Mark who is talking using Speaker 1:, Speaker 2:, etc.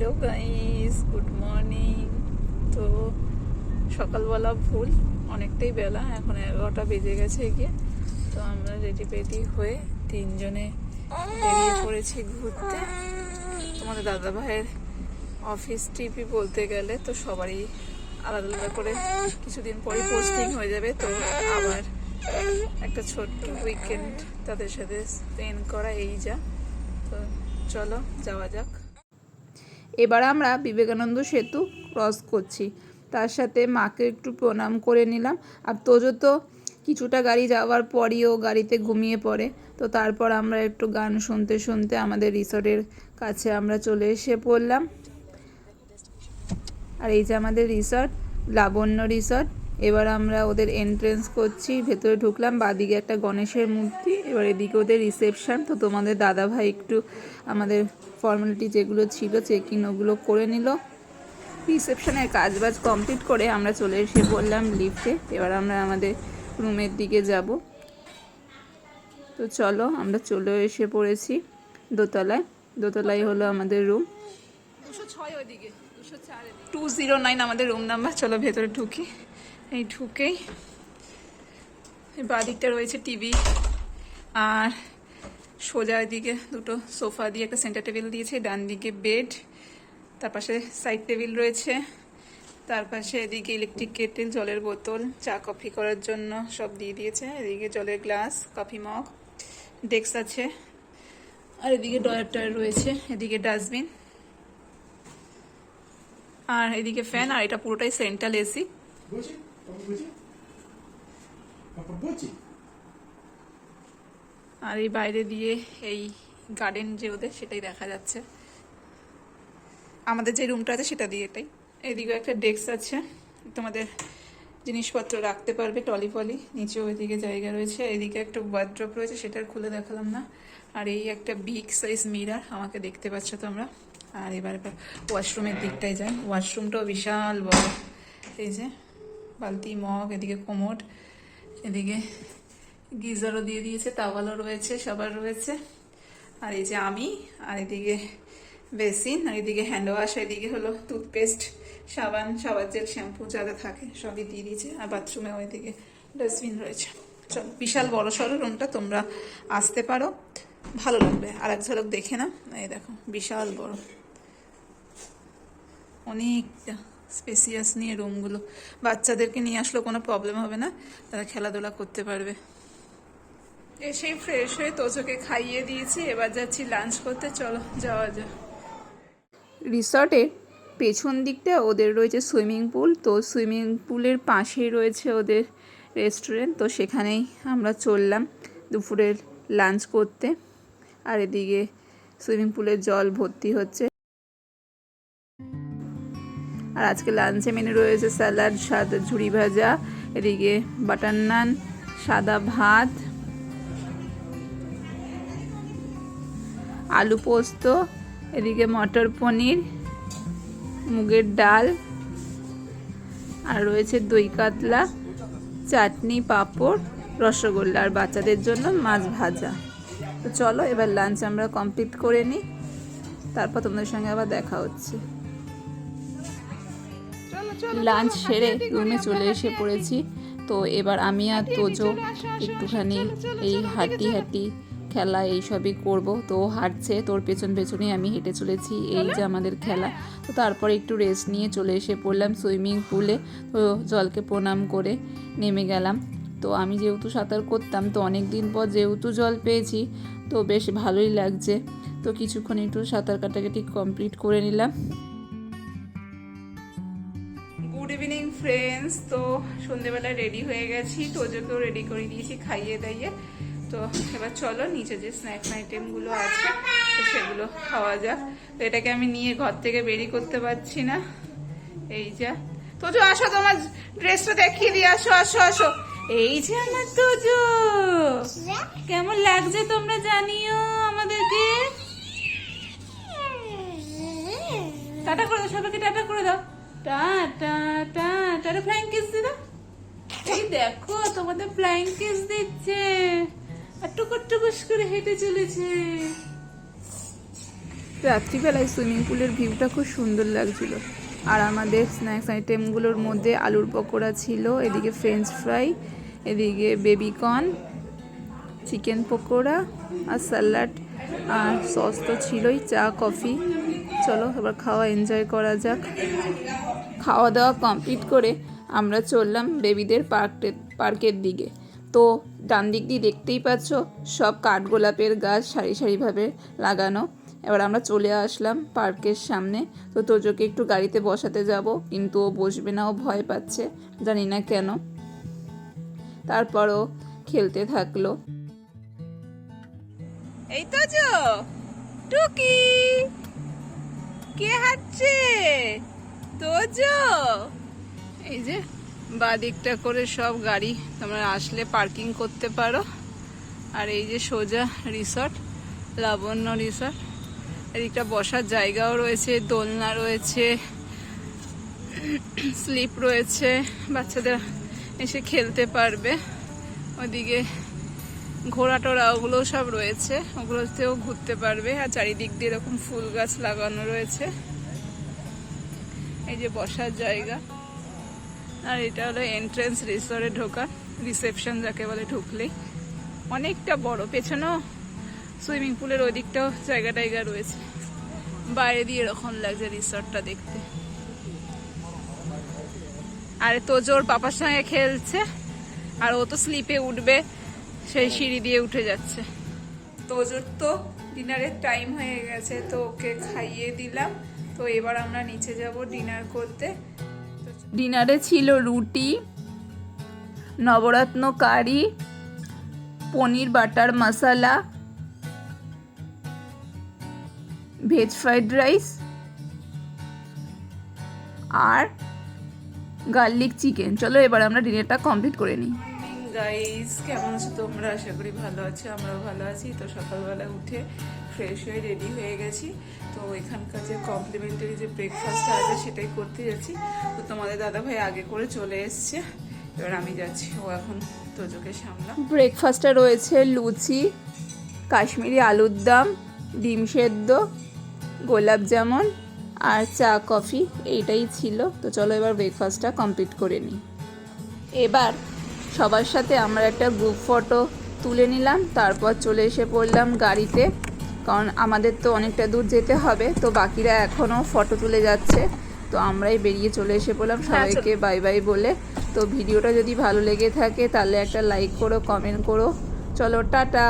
Speaker 1: Hello guys, good morning. তো সকালবেলা ভুল, অনেকটাই বেলা, এখন এগারোটা বেজে গেছে গিয়ে। তো আমরা রেডি পেডি হয়ে তিনজনে বেরিয়ে পড়েছি ঘুরতে। তোমাদের দাদা ভাইয়ের অফিস ট্রিপই বলতে গেলে তো সবারই আলাদা আলাদা করে কিছুদিন পরে পোস্টিং হয়ে যাবে। তো আবার একটা ছোট্ট উইকেন্ড তাদের সাথে স্পেন্ড করা এই যা। তো চলো, যাওয়া যাক। এবার আমরা বিবেকানন্দ সেতু ক্রস করছি। তার সাথে মাকে একটু প্রণাম করে নিলাম। আর তোজো তো কিছুটা গাড়ি যাওয়ার পরই ও গাড়িতে ঘুমিয়ে পড়ে। তো তারপর আমরা একটু গান শুনতে শুনতে আমাদের রিসোর্টের কাছে আমরা চলে এসে পড়লাম। আর এই যে আমাদের রিসর্ট, লাবণ্য রিসর্ট। এবার আমরা ওদের এন্ট্রেন্স করছি, ভেতরে ঢুকলাম, বাদিকে একটা গণেশের মূর্তি, এবার এদিকে ওদের রিসেপশান তো তোমাদের দাদা ভাই একটু আমাদের ফর্মালিটি যেগুলো ছিল চেক ওগুলো করে নিল। রিসেপশনের কাজ বাজ কমপ্লিট করে আমরা চলে এসে বললাম লিফটে এবার আমরা আমাদের রুমের দিকে যাব। তো চলো, আমরা চলে এসে পড়েছি দোতলায়। দোতলায় হলো আমাদের রুম দুশো ছয় ওইদিকে, দুশো চার টু জিরো নাইন আমাদের রুম নাম্বার চলো ভেতরে ঢুকি। এই ঢুকেই। বাদিকটা রয়েছে টিভি। আর সোজা দিকে দুটো সোফা দিয়ে একটা সেন্টার টেবিল দিয়েছে, ডান দিকে বেড, তার পাশে সাইড টেবিল রয়েছে, তার পাশে এদিকে ইলেকট্রিক কেটেল, জলের বোতল, চা, কফি করার জন্য সব দিয়ে দিয়েছে, এদিকে জলের গ্লাস, কফি মগ, ডেস্ক আছে, আর এদিকে ডয়ার টয়ার রয়েছে, এদিকে ডাস্টবিন, আর এদিকে ফ্যান, আর এটা পুরোটাই সেন্ট্রাল এসি। আর এই বাইরে দিয়ে এই গার্ডেন যে ওদের, সেটাই দেখা যাচ্ছে। আমাদের যে রুমটা আছে, সেটা দিয়ে এটাই। এদিকে একটা ডেস্ক আছে। তোমাদের জিনিসপত্র রাখতে পারবে, টলি ফলি। নিচেও এদিকে জায়গা রয়েছে। এদিকে একটা ওয়ার্ড্রপ রয়েছে, সেটার খুলে দেখালাম না। আর এই একটা বিগ সাইজ মিরার আমাকে দেখতে পাচ্ছ তোমরা। আর এবার এবার ওয়াশরুমের দিকটায় যাই। ওয়াশরুমটাও বিশাল বড়। এই যে বালতি, মগ, এদিকে কোমোড এদিকে গিজারও দিয়ে দিয়েছে তাওয়ালও রয়েছে, সবার রয়েছে। আর এই যে আমি, আর এদিকে বেসিন, আর এদিকে হ্যান্ড ওয়াশ এদিকে হলো টুথপেস্ট, সাবান সাবান জেল, শ্যাম্পু যা যা থাকে সবই দিয়ে দিয়েছে, আর বাথরুমে ওইদিকে ডাস্টবিন রয়েছে। চল, বিশাল বড় সড়ো রুমটা তোমরা আসতে পারো, ভালো লাগবে। আর এক ঝলক দেখে না এই দেখো, বিশাল বড়। অনেকটা। স্পেসিয়াস নিয়ে রুমগুলো। বাচ্চাদেরকে নিয়ে আসলেও কোনো প্রবলেম হবে না, তারা খেলাধুলা করতে পারবে। এসেই ফ্রেশ হয়ে তোজোকে খাইয়ে দিয়েছি, এবার যাচ্ছি লাঞ্চ করতে, চলো যাওয়া যাক। রিসর্টের পেছন দিকটা ওদের রয়েছে সুইমিং পুল তো সুইমিং পুলের পাশেই রয়েছে ওদের রেস্টুরেন্ট তো সেখানেই আমরা চললাম দুপুরের লাঞ্চ করতে। আর এদিকে সুইমিং পুলের জল ভর্তি হচ্ছে। আর আজকে লাঞ্চে মেনু রয়েছে স্যালাড সাদা ঝুড়ি ভাজা, এদিকে বাটার নান সাদা ভাত, আলু পোস্ত, এদিকে মটর পনির, মুগের ডাল, আর রয়েছে দই কাতলা, চাটনি, পাঁপড়, রসগোল্লা। আর বাচ্চাদের জন্য মাছ ভাজা। তো চলো এবার লাঞ্চ আমরা কমপ্লিট করে নিই। তারপর তোমাদের সঙ্গে আবার দেখা হচ্ছে। লাঞ্চ সেরে রুমে চলে এসে পড়েছি। তো এবার আমি আর তোজো একটুখানি এই হাঁটি হাঁটি খেলা এইসবই করব। তো হাঁটছে, তোর পেছন পেছনেই আমি হেঁটে চলেছি, এই যে আমাদের খেলা। তো তারপরে একটু রেস্ট নিয়ে চলে এসে পড়লাম সুইমিং পুলে তো জলকে প্রণাম করে নেমে গেলাম। তো আমি যেহেতু সাঁতার করতাম, তো অনেক দিন পর যেহেতু জল পেয়েছি, তো বেশ ভালোই লাগছে। তো কিছুক্ষণ একটু সাঁতার কাটাকাটি কমপ্লিট করে নিলাম। ফ্রেন্ডস তো সন্ধেবেলা রেডি হয়ে গেছি তোজোকেও রেডি করে দিয়েছি খাইয়ে দাইয়ে। তো এবার চলো, নিচে যে স্ন্যাক্স আইটেমগুলো আছে, তো সেগুলো খাওয়া যাক। তো এটাকে আমি নিয়ে ঘর থেকে বেরি করতে পারছি না। এই যা। তোজো আসো তোমার ড্রেসটা দেখিয়ে দিয়ে আসো আসো আসো। এই যে আমার তোজো। কেমন লাগছে তোমরা জানিও আমাদেরকে? টাটা করে দাও, সবাইকে টাটা করে দাও। টাটা টাটা ফ্লাইং কিস দি দাও এই দেখো, তোমাদের ফ্লাইং কিস দিচ্ছে। আর টুকুর টুকুস করে হেঁটে চলেছে। রাত্রিবেলায় সুইমিং পুলের ভিউটা খুব সুন্দর লাগছিল। আর আমাদের স্ন্যাক্স আইটেমগুলোর মধ্যে আলুর পকোড়া ছিল, এদিকে ফ্রেঞ্চ ফ্রাই এদিকে বেবিকর্ন চিকেন পকোড়া, আর স্যালাড আর সস তো ছিলই, চা কফি চলো, এবার খাওয়া এনজয় করা যাক। খাওয়া দাওয়া কমপ্লিট করে আমরা চললাম বেবিদের পার্ক পার্কের দিকে। তো ডান দিক দিয়ে দেখতেই পাচ্ছ সব কাঠগোলাপের গাছ সারি সারিভাবে লাগানো। এবার আমরা চলে আসলাম পার্কের সামনে। তো তোজোকে একটু গাড়িতে বসাতে যাব, কিন্তু ও বসবে না, ও ভয় পাচ্ছে, জানি না কেন। তারপরও খেলতে থাকল। এই তো টুকি, কে হাঁটছে? তোজো! এই যে, বাদিকটা করে সব গাড়ি, তোমরা আসলে পার্কিং করতে পারো। আর এই যে সোজা রিসর্ট, লাবণ্য রিসর্ট। এদিকটা বসার জায়গাও রয়েছে, দোলনা রয়েছে, স্লিপ রয়েছে, বাচ্চাদের এসে খেলতে পারবে। ওদিকে ঘোড়া টোড়া ওগুলো সব রয়েছে, ওগুলোতেও ঘুরতে পারবে। আর চারিদিক দিয়ে এরকম ফুল গাছ লাগানো রয়েছে। এই যে বসার জায়গা। আর এটা হলো এন্ট্রেন্স রিসোর্টে ঢোকার। রিসেপশন যাকে বলে ঢুকলেই। অনেকটা বড়। পেছনেও সুইমিং পুলের ওই দিকটাও জায়গা টাইগা রয়েছে। বাইরে দিয়ে এরকম লাগছে রিসর্টটা দেখতে। আর তোজোর পাপার সঙ্গে খেলছে, আর ও তো স্লিপে উঠবে, সেই সিঁড়ি দিয়ে উঠে যাচ্ছে। তোজোর তো ডিনারের টাইম হয়ে গেছে, তো ওকে খাইয়ে দিলাম। তো এবার আমরা নিচে যাব ডিনার করতে। ডিনারে ছিল রুটি navratan curry paneer butter masala veg fried rice আর গার্লিক চিকেন। চলো এবার আমরা ডিনারটা কমপ্লিট করে নিই। গাইস কেমন আছো তোমরা? আশা করি ভালো আছো আমরাও ভালো আছি। তো সকালবেলা উঠে ফ্রেশ হয়ে রেডি হয়ে গেছি। তো এখানকার যে কমপ্লিমেন্টারি যে ব্রেকফাস্টটা আছে, সেটাই করতে যাচ্ছি। তো তোমাদের দাদাভাই আগে করে চলে এসছে। এবার আমি যাচ্ছি, ও এখন তোজোকে সামলা ব্রেকফাস্টটা রয়েছে লুচি, কাশ্মীরি আলুর দম, ডিম সেদ্ধ, গোলাপ জামুন আর চা, কফি, এইটাই ছিল। তো চলো এবার ব্রেকফাস্টটা কমপ্লিট করে নিই। এবার সবার সাথে আমরা একটা গ্রুপ ফটো তুলে নিলাম। তারপর চলে এসে পড়লাম গাড়িতে। কারণ আমাদের তো অনেকটা দূর যেতে হবে তো বাকিরা এখনও ফটো তুলে যাচ্ছে। তো আমরাই বেরিয়ে চলে এসে পড়লাম সবাইকে বাই বাই বলে। তো ভিডিওটা যদি ভালো লেগে থাকে তাহলে একটা লাইক করো কমেন্ট করো। চলো টাটা।